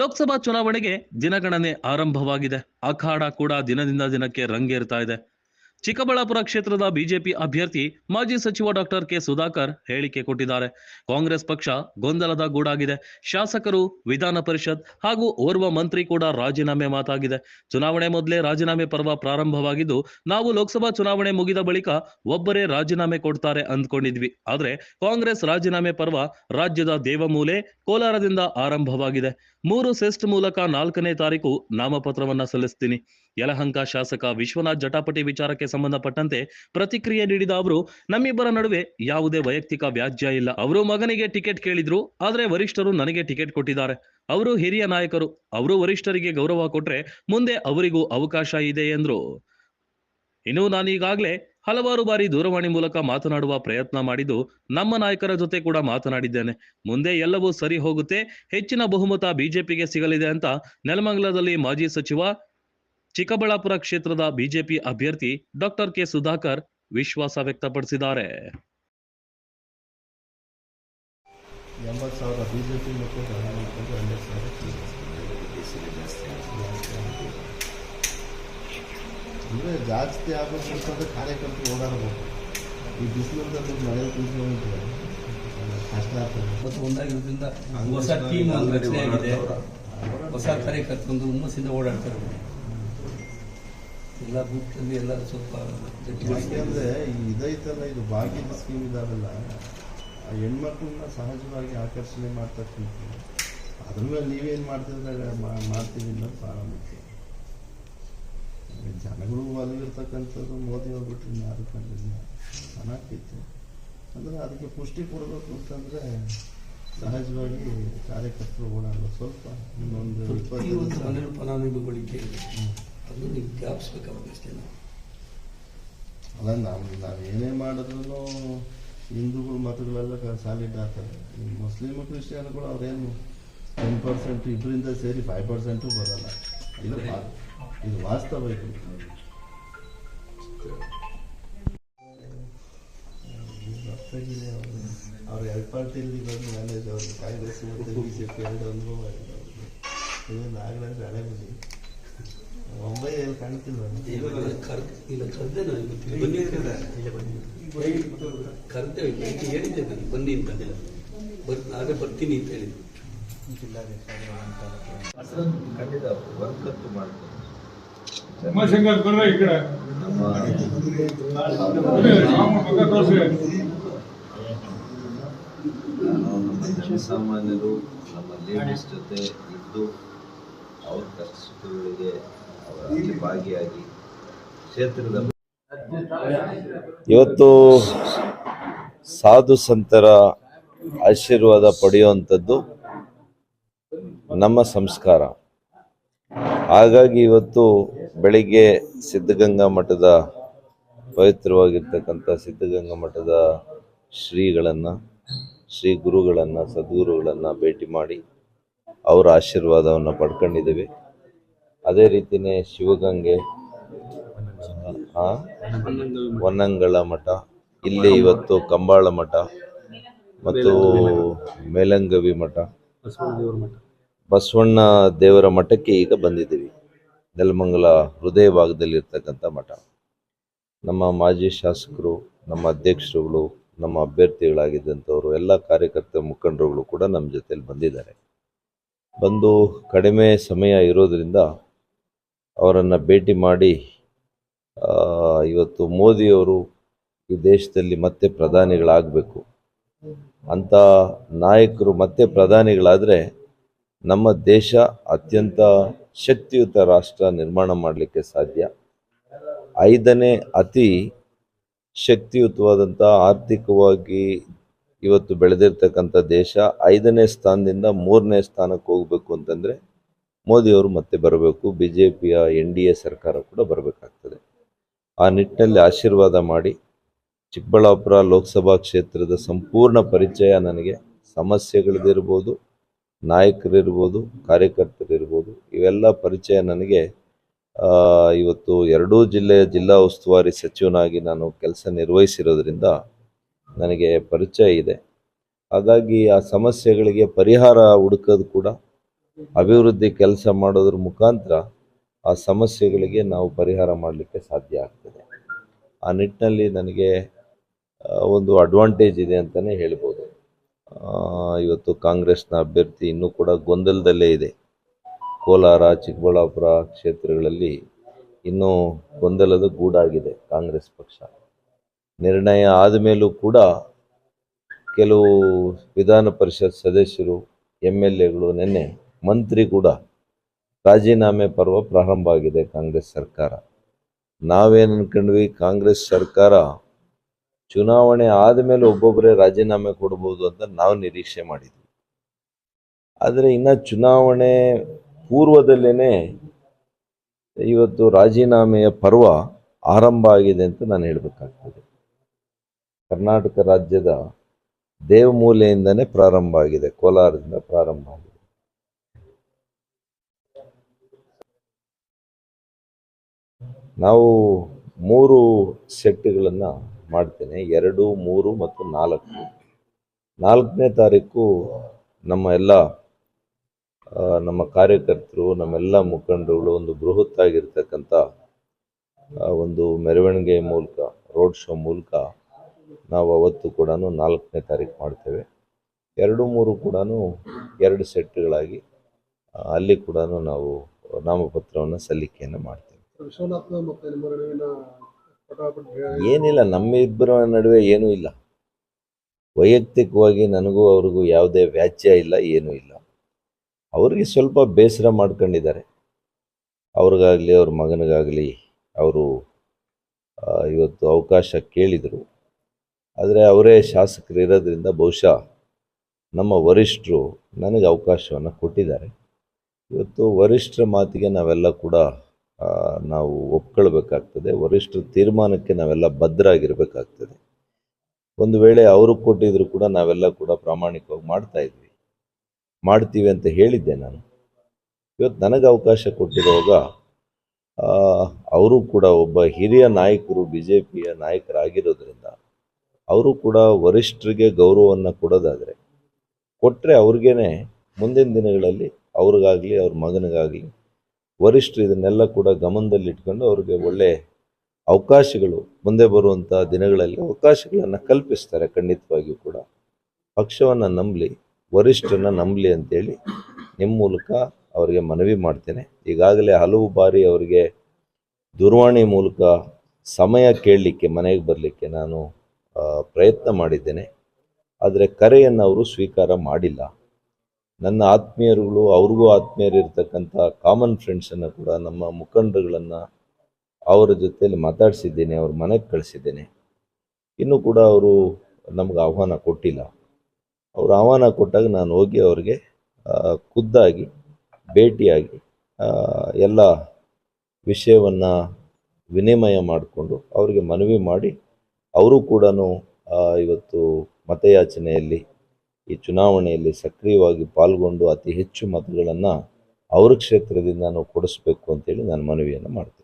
ಲೋಕಸಭಾ ಚುನಾವಣೆಗೆ ದಿನಗಣನೆ ಆರಂಭವಾಗಿದೆ. ಅಖಾಡ ಕೂಡ ದಿನದಿಂದ ದಿನಕ್ಕೆ ರಂಗೇರ್ತಾ ಇದೆ. ಚಿಕ್ಕಬಳ್ಳಾಪುರ ಕ್ಷೇತ್ರದ ಬಿಜೆಪಿ ಅಭ್ಯರ್ಥಿ ಮಾಜಿ ಸಚಿವ ಡಾಕ್ಟರ್ ಕೆ ಸುಧಾಕರ್ ಹೇಳಿಕೆ ಕೊಟ್ಟಿದ್ದಾರೆ. ಕಾಂಗ್ರೆಸ್ ಪಕ್ಷ ಗೊಂದಲದ ಗೂಡಾಗಿದೆ. ಶಾಸಕರು ವಿಧಾನ ಪರಿಷತ್ ಹಾಗೂ ಓರ್ವ ಮಂತ್ರಿ ಕೂಡ ರಾಜೀನಾಮೆ ಮಾತಾಗಿದೆ. ಚುನಾವಣೆ ಮೊದಲೇ ರಾಜೀನಾಮೆ ಪರ್ವ ಪ್ರಾರಂಭವಾಗಿದ್ದು, ನಾವು ಲೋಕಸಭಾ ಚುನಾವಣೆ ಮುಗಿದ ಬಳಿಕ ಒಬ್ಬರೇ ರಾಜೀನಾಮೆ ಕೊಡ್ತಾರೆ ಅಂದ್ಕೊಂಡಿದ್ವಿ. ಆದ್ರೆ ಕಾಂಗ್ರೆಸ್ ರಾಜೀನಾಮೆ ಪರ್ವ ರಾಜ್ಯದ ದೇವಮೂಲೆ ಕೋಲಾರದಿಂದ ಆರಂಭವಾಗಿದೆ. ಮೂರು ಸೆಸ್ಟ್ ಮೂಲಕ ನಾಲ್ಕನೇ ತಾರೀಕು ನಾಮಪತ್ರವನ್ನ ಸಲ್ಲಿಸ್ತೀನಿ. ಯಲಹಂಕ ಶಾಸಕ ವಿಶ್ವನಾಥ್ ಜಟಾಪಟಿ ವಿಚಾರಕ್ಕೆ ಸಂಬಂಧಪಟ್ಟಂತೆ ಪ್ರತಿಕ್ರಿಯೆ ನೀಡಿದ ಅವರು, ನಮ್ಮಿಬ್ಬರ ನಡುವೆ ಯಾವುದೇ ವೈಯಕ್ತಿಕ ವ್ಯಾಜ್ಯ ಇಲ್ಲ. ಅವರು ಮಗನಿಗೆ ಟಿಕೆಟ್ ಕೇಳಿದ್ರು, ಆದ್ರೆ ವರಿಷ್ಠರು ನನಗೆ ಟಿಕೆಟ್ ಕೊಟ್ಟಿದ್ದಾರೆ. ಅವರು ಹಿರಿಯ ನಾಯಕರು, ಅವರು ವರಿಷ್ಠರಿಗೆ ಗೌರವ ಕೊಟ್ರೆ ಮುಂದೆ ಅವರಿಗೂ ಅವಕಾಶ ಇದೆ ಎಂದ್ರು. ಇನ್ನು ನಾನೀಗಾಗಲೇ ಹಲವಾರು ಬಾರಿ ದೂರವಾಣಿ ಮೂಲಕ ಮಾತನಾಡುವ ಪ್ರಯತ್ನ ಮಾಡಿದ್ದು ನಮ್ಮ ನಾಯಕರ ಜೊತೆ ಕೂಡ ಮಾತನಾಡಿದ್ದೇನೆ. ಮುಂದೆ ಎಲ್ಲವೂ ಸರಿ ಹೋಗುತ್ತೆ. ಹೆಚ್ಚಿನ ಬಹುಮತ ಬಿಜೆಪಿಗೆ ಸಿಗಲಿದೆ ಅಂತ ನೆಲಮಂಗಲದಲ್ಲಿ ಮಾಜಿ ಸಚಿವ ಚಿಕ್ಕಬಳ್ಳಾಪುರ ಕ್ಷೇತ್ರದ ಬಿಜೆಪಿ ಅಭ್ಯರ್ಥಿ ಡಾಕ್ಟರ್ ಕೆ ಸುಧಾಕರ್ ವಿಶ್ವಾಸ ವ್ಯಕ್ತಪಡಿಸಿದ್ದಾರೆ. ಎಂಬತ್ತು ಸಾವಿರ ಬಿ ಜೆ ಪಿ ಮತ್ತು ಅಂದರೆ ಜಾಸ್ತಿ ಆಗೋದು ಕಾರ್ಯಕರ್ತರು ಓಡಾಡಬೇಕು ಈ ಬಿಸಿಲಲ್ಲಿ ಮಳೆ ಕೂತ್ಕೊಂಡು ಕಷ್ಟ ಆಗ್ತದೆ. ಮತ್ತು ಒಂದಾಗಿರೋದ್ರಿಂದ ಹೊಸ ಟೀಮ್ ಒಂದು ರಚನೆ ಆಗಿದೆ. ಹೊಸ ಕಾರ್ಯಕರ್ತರೊಂದು ಹುಮ್ಮಸ್ಸಿಂದ ಓಡಾಡ್ತಾರೆ ಎಲ್ಲ ಬೂತ್ನಲ್ಲಿ ಎಲ್ಲ ಸ್ವಲ್ಪ ಅಂದರೆ ಯಾಕೆಂದರೆ ಇದೈತಲ್ಲ ಇದು ಭಾಗ್ಯದ ಸ್ಕೀಮ್ ಇದಾವೆಲ್ಲ. ಆ ಹೆಣ್ಮಕ್ಳನ್ನ ಸಹಜವಾಗಿ ಆಕರ್ಷಣೆ ಮಾಡ್ತಕ್ಕಂಥದ್ದು. ಅದ್ರ ಮೇಲೆ ನೀವೇನು ಮಾಡ್ತಿದ್ರೆ ಮಾಡ್ತೀವಿ ಅನ್ನೋದು ಭಾಳ ಮುಖ್ಯ ಜನಗಳು ಒಲವಿರ್ತಕ್ಕಂಥದ್ದು ಮೋದಿ ಹೋಗ್ಬಿಟ್ರೆ ಬಿಟ್ಟರೆ ಯಾರು ಕಂಡಿಲ್ಲ. ಚೆನ್ನಾಗಿತ್ತು ಅಂದರೆ ಅದಕ್ಕೆ ಪುಷ್ಟಿ ಕೊಡಬೇಕು ಅಂತಂದರೆ ಸಹಜವಾಗಿ ಕಾರ್ಯಕರ್ತರು ಓಡಾಡೋದು ಸ್ವಲ್ಪ ಇನ್ನೊಂದು ಇಪ್ಪತ್ತು ಹನ್ನೆರಡು ಫಲಾನುಭವಿಗಳಿಗೆ ಇದೆ. ಅದು ನೀವು ಜ್ಞಾಪಿಸ್ಬೇಕಾಗುತ್ತೆ ನಾವು. ಅಲ್ಲ ನಾವು ನಾವು ಏನೇ ಮಾಡಿದ್ರು ಹಿಂದೂಗಳು ಮತಗಳೆಲ್ಲ ಸಾಲಿಡ್ ಆಗ್ತಾರೆ ಈ ಮುಸ್ಲಿಮ್ ಕ್ರಿಶ್ಚಿಯನ್ಗಳು ಅವ್ರೇನು ಟೆನ್ ಪರ್ಸೆಂಟ್ ಇಬ್ಬರಿಂದ ಸೇರಿ ಫೈವ್ ಪರ್ಸೆಂಟು ಬರೋಲ್ಲ. ಇದು ವಾ- ಇದು ವಾಸ್ತವ ಇದು ಅವ್ರ ಎರಡು ಪಾರ್ಟಿಯಲ್ಲಿ ಬಂದು ಮ್ಯಾನೇಜ್ ಅವ್ರ ಕಾಂಗ್ರೆಸ್ ಮತ್ತು ಬಿ ಜೆ ಪಿ ಎರಡು ಅನುಭವ ಆಗಿದೆ ಅವ್ರಿಗೆ. ಇದು ನಾಗರಾಜ್ ಹಳೆ ಬನ್ನಿ ಮುಂಬೈಯಲ್ಲಿ ಕಾಣ್ತಿಲ್ಲ ಕರ್ದ್- ಹೇಳಿದ್ದೆ ನಾನು. ಬನ್ನಿ ಅಂತ ಬರ್ ನಾಳೆ ಬರ್ತೀನಿ ಅಂತ ಖಂಡಿತ ವರ್ಕತ್ತು ಮಾಡ್ತಾರೆ ಉಮಾಶಂಕರ್ ಬರ್ರೆ ಈ ಕಡೆ ನಮ್ಮ ಜನಸಾಮಾನ್ಯರು ನಮ್ಮ ಲೇಡೀಸ್ ಜೊತೆ ಇದ್ದು ಅವ್ರ ಕಷ್ಟಗಳಿಗೆ ಅವರಲ್ಲಿ ಭಾಗಿಯಾಗಿ ಕ್ಷೇತ್ರದ ಇವತ್ತು ಸಾಧು ಸಂತರ ಆಶೀರ್ವಾದ ಪಡೆಯುವಂಥದ್ದು ನಮ್ಮ ಸಂಸ್ಕಾರ. ಹಾಗಾಗಿ ಇವತ್ತು ಬೆಳಿಗ್ಗೆ ಸಿದ್ಧಗಂಗಾ ಮಠದ ಪವಿತ್ರವಾಗಿರ್ತಕ್ಕಂಥ ಸಿದ್ಧಗಂಗಾ ಮಠದ ಶ್ರೀಗಳನ್ನು, ಶ್ರೀ ಗುರುಗಳನ್ನು, ಸದ್ಗುರುಗಳನ್ನು ಭೇಟಿ ಮಾಡಿ ಅವರ ಆಶೀರ್ವಾದವನ್ನು ಪಡ್ಕೊಂಡಿದ್ದೀವಿ. ಅದೇ ರೀತಿಯೇ ಶಿವಗಂಗೆ ಹೊನ್ನಂಗಳ ಮಠ, ಇಲ್ಲಿ ಇವತ್ತು ಕಂಬಾಳ ಮಠ, ಮತ್ತು ಮೇಲಂಗವಿ ಮಠ. ಬಸವಣ್ಣ ದೇವರ ಮಠಕ್ಕೆ ಈಗ ಬಂದಿದ್ದೀವಿ. ನೆಲಮಂಗಲ ಹೃದಯ ಭಾಗದಲ್ಲಿರ್ತಕ್ಕಂಥ ಮಠ. ನಮ್ಮ ಮಾಜಿ ಶಾಸಕರು, ನಮ್ಮ ಅಧ್ಯಕ್ಷರುಗಳು, ನಮ್ಮ ಅಭ್ಯರ್ಥಿಗಳಾಗಿದ್ದಂಥವರು, ಎಲ್ಲ ಕಾರ್ಯಕರ್ತ ಮುಖಂಡರುಗಳು ಕೂಡ ನಮ್ಮ ಜೊತೆಯಲ್ಲಿ ಬಂದಿದ್ದಾರೆ. ಬಂದು ಕಡಿಮೆ ಸಮಯ ಇರೋದರಿಂದ ಅವರನ್ನು ಭೇಟಿ ಮಾಡಿ ಇವತ್ತು ಮೋದಿಯವರು ಈ ದೇಶದಲ್ಲಿ ಮತ್ತೆ ಪ್ರಧಾನಿಗಳಾಗಬೇಕು. ಅಂಥ ನಾಯಕರು ಮತ್ತೆ ಪ್ರಧಾನಿಗಳಾದರೆ ನಮ್ಮ ದೇಶ ಅತ್ಯಂತ ಶಕ್ತಿಯುತ ರಾಷ್ಟ್ರ ನಿರ್ಮಾಣ ಮಾಡಲಿಕ್ಕೆ ಸಾಧ್ಯ. ಐದನೇ ಅತಿ ಶಕ್ತಿಯುತವಾದಂಥ ಆರ್ಥಿಕವಾಗಿ ಇವತ್ತು ಬೆಳೆದಿರ್ತಕ್ಕಂಥ ದೇಶ ಐದನೇ ಸ್ಥಾನದಿಂದ ಮೂರನೇ ಸ್ಥಾನಕ್ಕೆ ಹೋಗಬೇಕು ಅಂತಂದರೆ ಮೋದಿಯವರು ಮತ್ತೆ ಬರಬೇಕು ಬಿ ಜೆ ಪಿಯ ಎನ್ ಡಿ ಎ ಸರ್ಕಾರ ಕೂಡ ಬರಬೇಕಾಗ್ತದೆ. ಆ ನಿಟ್ಟಿನಲ್ಲಿ ಆಶೀರ್ವಾದ ಮಾಡಿ ಚಿಕ್ಕಬಳ್ಳಾಪುರ ಲೋಕಸಭಾ ಕ್ಷೇತ್ರದ ಸಂಪೂರ್ಣ ಪರಿಚಯ ನನಗೆ ಸಮಸ್ಯೆಗಳದಿರ್ಬೋದು ನಾಯಕರಿರ್ಬೋದು, ಕಾರ್ಯಕರ್ತರಿರ್ಬೋದು, ಇವೆಲ್ಲ ಪರಿಚಯ ನನಗೆ ಇವತ್ತು ಎರಡೂ ಜಿಲ್ಲೆಯ ಜಿಲ್ಲಾ ಉಸ್ತುವಾರಿ ಸಚಿವನಾಗಿ ನಾನು ಕೆಲಸ ನಿರ್ವಹಿಸಿರೋದ್ರಿಂದ ನನಗೆ ಪರಿಚಯ ಇದೆ. ಹಾಗಾಗಿ ಆ ಸಮಸ್ಯೆಗಳಿಗೆ ಪರಿಹಾರ ಹುಡುಕೋದು ಕೂಡ ಅಭಿವೃದ್ಧಿ ಕೆಲಸ ಮಾಡೋದ್ರ ಮುಖಾಂತರ ಆ ಸಮಸ್ಯೆಗಳಿಗೆ ನಾವು ಪರಿಹಾರ ಮಾಡಲಿಕ್ಕೆ ಸಾಧ್ಯ ಆಗ್ತದೆ. ಆ ನಿಟ್ಟಿನಲ್ಲಿ ನನಗೆ ಒಂದು ಅಡ್ವಾಂಟೇಜ್ ಇದೆ ಅಂತಲೇ ಹೇಳ್ಬೋದು. ಇವತ್ತು ಕಾಂಗ್ರೆಸ್ನ ಅಭ್ಯರ್ಥಿ ಇನ್ನೂ ಕೂಡ ಗೊಂದಲದಲ್ಲೇ ಇದೆ. ಕೋಲಾರ, ಚಿಕ್ಕಬಳ್ಳಾಪುರ ಕ್ಷೇತ್ರಗಳಲ್ಲಿ ಇನ್ನೂ ಗೊಂದಲದ ಗೂಡಾಗಿದೆ ಕಾಂಗ್ರೆಸ್ ಪಕ್ಷ. ನಿರ್ಣಯ ಆದಮೇಲೂ ಕೂಡ ಕೆಲವು ವಿಧಾನ ಪರಿಷತ್ ಸದಸ್ಯರು ಎಂ ಎಲ್ ಎಗಳು ನಿನ್ನೆ ಮಂತ್ರಿ ಕೂಡ ರಾಜೀನಾಮೆ ಪರ್ವ ಪ್ರಾರಂಭ ಆಗಿದೆ ಕಾಂಗ್ರೆಸ್ ಸರ್ಕಾರ. ನಾವೇನು ಅನ್ಕೊಂಡ್ವಿ, ಕಾಂಗ್ರೆಸ್ ಸರ್ಕಾರ ಚುನಾವಣೆ ಆದಮೇಲೆ ಒಬ್ಬೊಬ್ಬರೇ ರಾಜೀನಾಮೆ ಕೊಡ್ಬೋದು ಅಂತ ನಾವು ನಿರೀಕ್ಷೆ ಮಾಡಿದ್ವಿ. ಆದರೆ ಇನ್ನು ಚುನಾವಣೆ ಪೂರ್ವದಲ್ಲೇ ಇವತ್ತು ರಾಜೀನಾಮೆಯ ಪರ್ವ ಆರಂಭ ಆಗಿದೆ ಅಂತ ನಾನು ಹೇಳಬೇಕಾಗ್ತದೆ. ಕರ್ನಾಟಕ ರಾಜ್ಯದ ದೇವಮೂಲೆಯಿಂದನೇ ಪ್ರಾರಂಭ ಆಗಿದೆ, ಕೋಲಾರದಿಂದ ಪ್ರಾರಂಭ ಆಗಿದೆ. ನಾವು ಮೂರು ಸೆಟ್ಗಳನ್ನು ಮಾಡ್ತೇನೆ. ಎರಡು, ಮೂರು ಮತ್ತು ನಾಲ್ಕು. ನಾಲ್ಕನೇ ತಾರೀಕು ನಮ್ಮ ಎಲ್ಲ ನಮ್ಮ ಕಾರ್ಯಕರ್ತರು, ನಮ್ಮೆಲ್ಲ ಮುಖಂಡರುಗಳು ಒಂದು ಬೃಹತ್ ಆಗಿರ್ತಕ್ಕಂಥ ಒಂದು ಮೆರವಣಿಗೆ ಮೂಲಕ, ರೋಡ್ ಶೋ ಮೂಲಕ ನಾವು ಅವತ್ತು ಕೂಡ ನಾಲ್ಕನೇ ತಾರೀಕು ಮಾಡ್ತೇವೆ. ಎರಡು, ಮೂರು ಕೂಡ ಎರಡು ಸೆಟ್ಗಳಾಗಿ ಅಲ್ಲಿ ಕೂಡ ನಾವು ನಾಮಪತ್ರವನ್ನು ಸಲ್ಲಿಕೆಯನ್ನು ಮಾಡ್ತೇವೆ. ವಿಶ್ವನಾಥ್ ನಮ್ಮ ಇಬ್ಬರ ಏನಿಲ್ಲ ನಡುವೆ ಏನೂ ಇಲ್ಲ. ವೈಯಕ್ತಿಕವಾಗಿ ನನಗೂ ಅವ್ರಿಗೂ ಯಾವುದೇ ವ್ಯಾಜ್ಯ ಇಲ್ಲ, ಏನೂ ಇಲ್ಲ. ಅವ್ರಿಗೆ ಸ್ವಲ್ಪ ಬೇಸರ ಮಾಡ್ಕೊಂಡಿದ್ದಾರೆ. ಅವ್ರಿಗಾಗಲಿ, ಅವ್ರ ಮಗನಿಗಾಗಲಿ ಅವರು ಇವತ್ತು ಅವಕಾಶ ಕೇಳಿದರು. ಆದರೆ ಅವರೇ ಶಾಸಕರು ಇರೋದ್ರಿಂದ ಬಹುಶಃ ನಮ್ಮ ವರಿಷ್ಠರು ನನಗೆ ಅವಕಾಶವನ್ನು ಕೊಟ್ಟಿದ್ದಾರೆ. ಇವತ್ತು ವರಿಷ್ಠರ ಮಾತಿಗೆ ನಾವೆಲ್ಲ ಕೂಡ ನಾವು ಒಪ್ಕೊಳ್ಬೇಕಾಗ್ತದೆ. ವರಿಷ್ಠರ ತೀರ್ಮಾನಕ್ಕೆ ನಾವೆಲ್ಲ ಬದ್ಧರಾಗಿರ್ಬೇಕಾಗ್ತದೆ ಒಂದು ವೇಳೆ ಅವರು ಕೊಟ್ಟಿದ್ರು ಕೂಡ ನಾವೆಲ್ಲ ಕೂಡ ಪ್ರಾಮಾಣಿಕವಾಗಿ ಮಾಡ್ತಾ ಇದ್ವಿ. ಮಾಡ್ತೀವಿ ಅಂತ ಹೇಳಿದ್ದೆ ನಾನು. ಇವತ್ತು ನನಗೆ ಅವಕಾಶ ಕೊಟ್ಟಿರುವಾಗ ಅವರು ಕೂಡ ಒಬ್ಬ ಹಿರಿಯ ನಾಯಕರು ಬಿ ಜೆ ಪಿಯ ನಾಯಕರಾಗಿರೋದ್ರಿಂದ ಅವರು ಕೂಡ ವರಿಷ್ಠರಿಗೆ ಗೌರವವನ್ನು ಕೊಡೋದಾದರೆ ಕೊಟ್ಟರೆ ಅವ್ರಿಗೇ ಮುಂದಿನ ದಿನಗಳಲ್ಲಿ ಅವ್ರಿಗಾಗಲಿ, ಅವ್ರ ಮಗನಿಗಾಗಲಿ ವರಿಷ್ಠರು ಇದನ್ನೆಲ್ಲ ಕೂಡ ಗಮನದಲ್ಲಿಟ್ಕೊಂಡು ಅವ್ರಿಗೆ ಒಳ್ಳೆ ಅವಕಾಶಗಳು ಮುಂದೆ ಬರುವಂಥ ದಿನಗಳಲ್ಲಿ ಅವಕಾಶಗಳನ್ನು ಕಲ್ಪಿಸ್ತಾರೆ ಖಂಡಿತವಾಗಿಯೂ ಕೂಡ. ಪಕ್ಷವನ್ನು ನಂಬಲಿ, ವರಿಷ್ಠರನ್ನ ನಂಬಲಿ ಅಂತೇಳಿ ನಿಮ್ಮ ಮೂಲಕ ಅವರಿಗೆ ಮನವಿ ಮಾಡ್ತೇನೆ. ಈಗಾಗಲೇ ಹಲವು ಬಾರಿ ಅವರಿಗೆ ದೂರವಾಣಿ ಮೂಲಕ ಸಮಯ ಕೇಳಲಿಕ್ಕೆ, ಮನೆಗೆ ಬರಲಿಕ್ಕೆ ನಾನು ಪ್ರಯತ್ನ ಮಾಡಿದ್ದೇನೆ. ಆದರೆ ಕರೆಯನ್ನು ಅವರು ಸ್ವೀಕಾರ ಮಾಡಿಲ್ಲ. ನನ್ನ ಆತ್ಮೀಯರುಗಳು, ಅವ್ರಿಗೂ ಆತ್ಮೀಯರಿರ್ತಕ್ಕಂಥ ಕಾಮನ್ ಫ್ರೆಂಡ್ಸನ್ನು ಕೂಡ ನಮ್ಮ ಮುಖಂಡರುಗಳನ್ನು ಅವರ ಜೊತೆಯಲ್ಲಿ ಮಾತಾಡಿಸಿದ್ದೇನೆ, ಅವ್ರ ಮನೆಗೆ ಕಳಿಸಿದ್ದೇನೆ. ಇನ್ನೂ ಕೂಡ ಅವರು ನಮಗೆ ಆಹ್ವಾನ ಕೊಟ್ಟಿಲ್ಲ. ಅವರು ಆಹ್ವಾನ ಕೊಟ್ಟಾಗ ನಾನು ಹೋಗಿ ಅವರಿಗೆ ಖುದ್ದಾಗಿ, ಭೇಟಿಯಾಗಿ ಎಲ್ಲ ವಿಷಯವನ್ನು ವಿನಿಮಯ ಮಾಡಿಕೊಂಡು ಅವರಿಗೆ ಮನವಿ ಮಾಡಿ, ಅವರು ಕೂಡ ಇವತ್ತು ಮತಯಾಚನೆಯಲ್ಲಿ ಈ ಚುನಾವಣೆಯಲ್ಲಿ ಸಕ್ರಿಯವಾಗಿ ಪಾಲ್ಗೊಂಡು ಅತಿ ಹೆಚ್ಚು ಮತಗಳನ್ನು ಅವ್ರ ಕ್ಷೇತ್ರದಿಂದ ನಾವು ಕೊಡಿಸ್ಬೇಕು ಅಂತೇಳಿ ನಾನು ಮನವಿಯನ್ನು ಮಾಡ್ತೇನೆ.